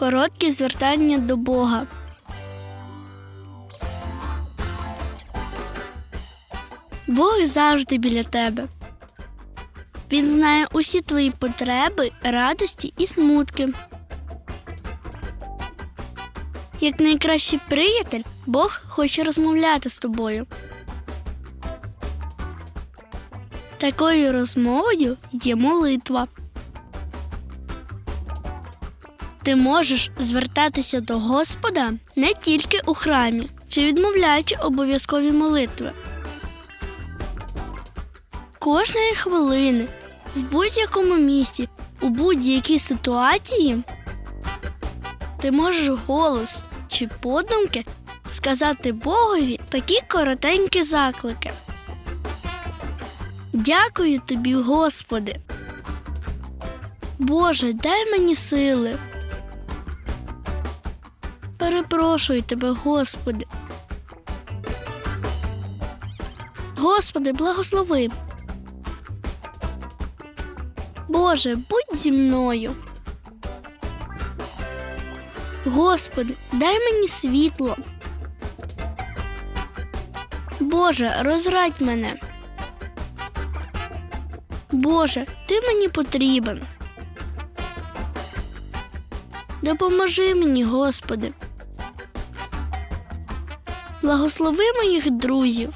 Короткі звертання до Бога. Бог завжди біля тебе. Він знає усі твої потреби, радості і смутки. Як найкращий приятель, Бог хоче розмовляти з тобою. Такою розмовою є молитва. Ти можеш звертатися до Господа не тільки у храмі, чи відмовляючи обов'язкові молитви. Кожної хвилини, в будь-якому місці, у будь-якій ситуації ти можеш голос чи подумки сказати Богові такі коротенькі заклики. Дякую тобі, Господи. Боже, дай мені сили. Перепрошую тебе, Господи. Господи, благослови. Боже, будь зі мною. Господи, дай мені світло. Боже, розрадь мене. Боже, ти мені потрібен. Допоможи мені, Господи. Благослови моїх друзів.